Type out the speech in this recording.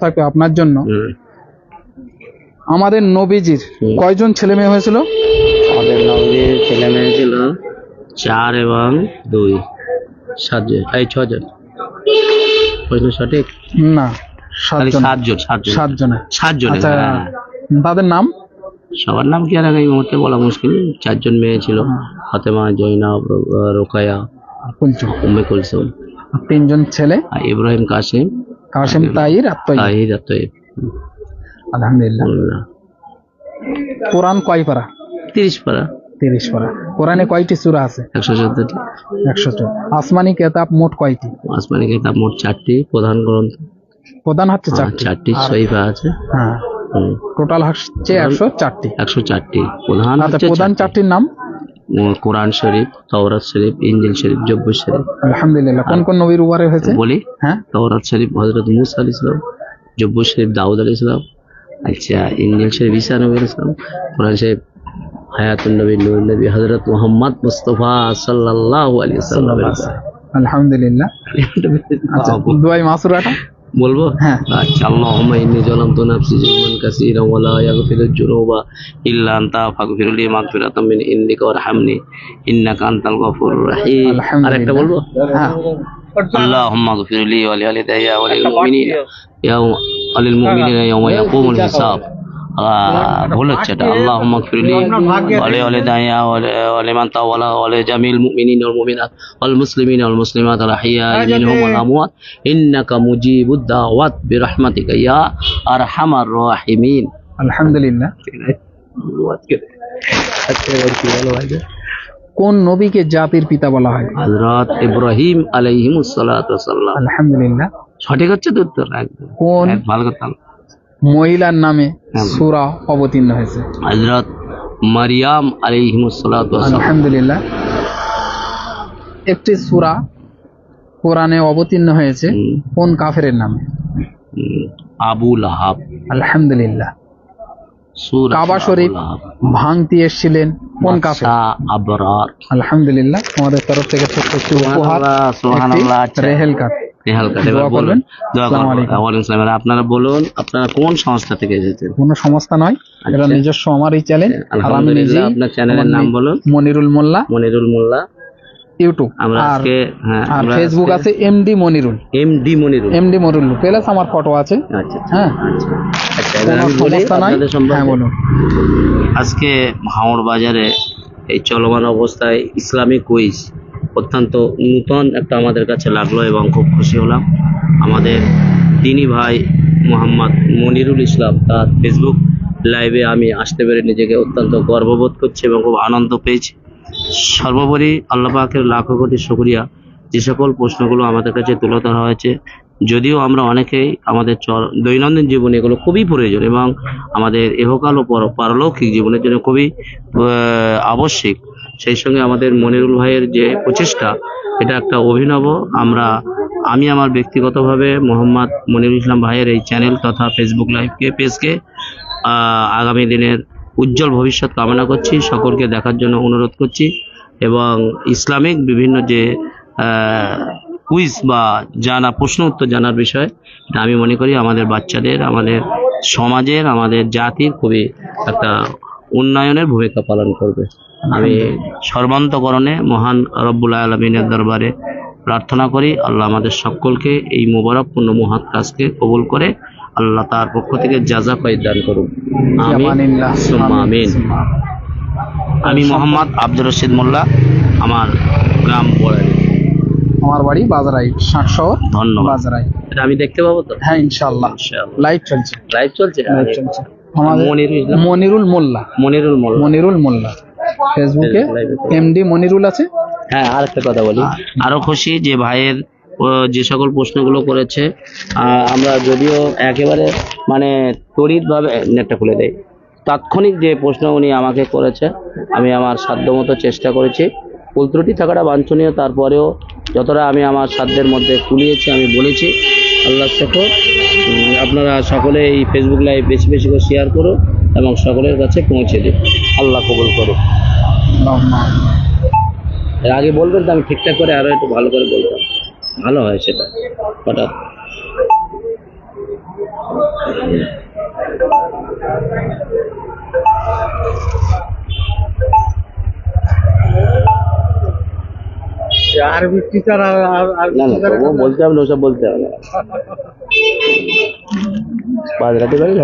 থাকবে আপনার জন্য। আমাদের নবীজির কয়জন ছেলে মেয়ে হয়েছিল? আমাদের নবীর ছেলে মেয়ে ছিল চার এবং দুই। সাতজন এই ছজন। প্রশ্ন সঠিক? না সাতজন। সাতজন সাতজন। সাতজন। আচ্ছা। তাদের নাম? সবার নাম কি আর আগে এই মুহূর্তে বলা মুশকিল? চারজন মেয়ে ছিল। হ্যাঁ। ফাতেমা জৈনাব রোকায়া উম্মে কুলসুম। তিনজন ছেলে? আর ইব্রাহিম কাসিম। তাইর আলহামদুলিল্লাহ। কোরআন কয় পারা? তিরিশ পারা। তিরিশ পারা। কোরআনে কয়টি সূরা আছে? একশো চোদ্দটি। একশো চোদ্দ। আসমানি কেতাব মোট কয়টি? আসমানি কিতাব মোট চারটি। প্রধান গ্রন্থ? প্রধান হচ্ছে আর চারটি। চারটি শরীফা আছে। হ্যাঁ। টোটাল হচ্ছে একশো চারটি। একশো চারটি। প্রধান আচ্ছা হচ্ছে প্রধান চারটি। চারটির নাম? কোরআন শরীফ তওরাত শরীফ ইঞ্জিল শরীফ জব্বুর শরীফ। আলহামদুলিল্লাহ। কোন কোন নবীর উপরে হয়েছে? বলি হ্যাঁ? তওরাত শরীফ হজরত মুসা আলী ইসলাম জব্বুর শরীফ দাউদ আলী ইসলাম আচ্ছা ইঞ্জিল শরীফ ঈসা নবী আলাইহিস সালাম কোরআন শরীফ হায়াতুন নবী নূর নবী হজরত মোহাম্মদ মুস্তফা সাল্লাল্লাহু আলাইহি ওয়াসাল্লাম। আলহামদুলিল্লাহ। আচ্ছা দুয়াই মাসুরাটা? বলবো হ্যাঁ। আচ্ছা আল্লাহুম্মা ইন্নী যালামতু নাফসি যুলমান কাসীরা ওয়া লা ইয়াগফিরুজ যুনুবা ইল্লা আনতা ফাগফির লি মাগফিরাতাম মিন ইনদিকা ওয়ারহামনি ইন্নাকা আনতাল গফুরুর রহিম আলহামদুলিল্লাহ আরেকটা বলবো হ্যাঁ اللهم اغفر لي ولوالدي وللمؤمنين يوم وللمؤمنين يوم يقوم الحساب আহ, ভুল হচ্ছে এটা। আল্লাহ মকফিরলি ওয়ালে ওয়ালে দায়া ওয়ালে ওয়ালে মান তাওয়ালা ওয়ালে জামিল মুমিনিন ওয়াল মুমিনাত ওয়াল মুসলিমিন ওয়াল মুসলিমাত আল আহইয়া মিনহুম ওয়াল আমওয়াত। ইন্নাকা মুজিবুদ দাওয়াত বিরহমাতিকা ইয়া আরহামার রাহিমিন। আলহামদুলিল্লাহ। কোন নবীকে জাতির পিতা বলা হয়? হযরত ইব্রাহিম আলাইহিমুস সালাতু ওয়াসসালাম আলহামদুলিল্লাহ। সঠিক হচ্ছে উত্তর? একদম। কোন? ভালো কথা। মহিলার নামে হ্যাঁ। সূরা অবতীর্ণ হয়েছে। হযরত মারিয়াম আলাইহিমুস আলহামদুলিল্লাহ। একটি সূরা কোরআনে অবতীর্ণ হয়েছে কোন কাফেরের নামে? হুম, আবু লাহাব। আলহামদুলিল্লাহ। কাবা শরীফ ভাঙতি এসেছিলেন কোন কাফের? আবরার। আলহামদুলিল্লাহ। আমাদের তরফ থেকে ছোট্ট একটি উপহার আচ্ছা। রেহেল কার্ড এবার দোয়া করবেন। এবার আপনারা বলুন আপনারা কোন সংস্থা থেকে এসেছেন? কোনো সংস্থা নয় এটা আচ্ছা। নিজস্ব আমারই চ্যানেল আলহামদুলিল্লাহ আপনার চ্যানেলের নাম বলুন। মনিরুল মোল্লা। মনিরুল মোল্লা। ইউটিউব আমরা আজকে হ্যাঁ আর ফেসবুক আছে MD Monirul. M D Monirul. MD Monirul. Plus আমার ফটো আছে। আচ্ছা আচ্ছা হ্যাঁ। আচ্ছা। এবার কোনো আমি বলি আপনাদের হ্যাঁ সম্পর্কে বলুন। আজকে ভাঙড় বাজারে এই চলমান অবস্থায় ইসলামিক কুইজ অত্যন্ত নূতন একটা আমাদের কাছে লাগল এবং খুব খুশি হলাম। আমাদের দিনী ভাই মোহাম্মদ মনিরুল ইসলাম, তার ফেসবুক লাইভে আমি আসতে পেরে নিজেকে অত্যন্ত গর্ববোধ করছি এবং খুব আনন্দ পেয়েছি। সর্বোপরি আল্লাহ পাকের লাখো কোটি শুকরিয়া। যে সকল প্রশ্নগুলো আমাদের কাছে তুলে ধরা হয়েছে, যদিও আমরা অনেকেই আমাদের দৈনন্দিন জীবনে এগুলো খুবই প্রয়োজন এবং আমাদের এহকাল ও পর- পারলৌকিক জীবনের জন্য খুবই আবশ্যিক। সেই সঙ্গে আমাদের মনিরুল ভাইয়ের যে প্রচেষ্টা, এটা একটা অভিনব। আমরা, আমি আমার ব্যক্তিগতভাবে মোহাম্মদ মনিরুল ইসলাম ভাইয়ের এই চ্যানেল তথা ফেসবুক লাইভকে পেজকে আগামী দিনের উজ্জ্বল ভবিষ্যৎ কামনা করছি। সকলকে দেখার জন্য অনুরোধ করছি এবং ইসলামিক বিভিন্ন যে কুইজ বা জানা, প্রশ্ন উত্তর জানার বিষয়, এটা আমি মনে করি আমাদের বাচ্চাদের, আমাদের সমাজের, আমাদের জাতির খুবই একটা উন্নয়নের ভূমিকা পালন করবে। আমি সর্বান্তকরণে মহান রব্বুল আলমিনের দরবারে প্রার্থনা করি আল্লাহ আমাদের সকলকে এই মোবারকপূর্ণ মহাত কাজকে কবুল করে আল্লাহ তার পক্ষ থেকে যাজা পাই দান করুন আমিন। আমি মোহাম্মদ আব্দুর রশিদ মোল্লা আমার গ্রাম বড়াই আমার বাড়ি বাজারাই ষাট শহর ধন্যবাদ। বাজারাই। আমি দেখতে পাবো তো? হ্যাঁ ইনশাআল্লাহ। লাইভ চলছে। লাইভ চলছে? লাইভ চলছে। মনিরুল মনিরুল মোল্লা। মনিরুল মোল্লা। মনিরুল মোল্লা। ফেসবুকে এমডি মনিরুল আছে? হ্যাঁ আরেকটা কথা বলি। আরও খুশি যে ভাইয়ের যে সকল প্রশ্নগুলো করেছে। আমরা যদিও একেবারে মানে তড়িৎভাবে নেটটা খুলে দেয় তাৎক্ষণিক যে প্রশ্ন উনি আমাকে করেছে আমি আমার সাধ্যমতো চেষ্টা করেছি। ভুল ত্রুটি থাকাটা বাঞ্ছনীয়। তারপরেও যতটা আমি আমার সাধ্যের মধ্যে কুলিয়েছি আমি বলেছি। আল্লাহ শকর। আপনারা সকলে এই ফেসবুক লাইভ বেশি বেশি করে শেয়ার করো এবং সকলের কাছে পৌঁছে দিন আল্লাহ কবুল করো এর আগে বলবেন তো আমি ঠিকঠাক করে আরও একটু ভালো করে বলতাম। ভালো হয় সেটা, হঠাৎ। আরবি টিচার আর না না ও বলতে হবে না ওসব বলতে হবে না। বাজরাটি বাড়ি।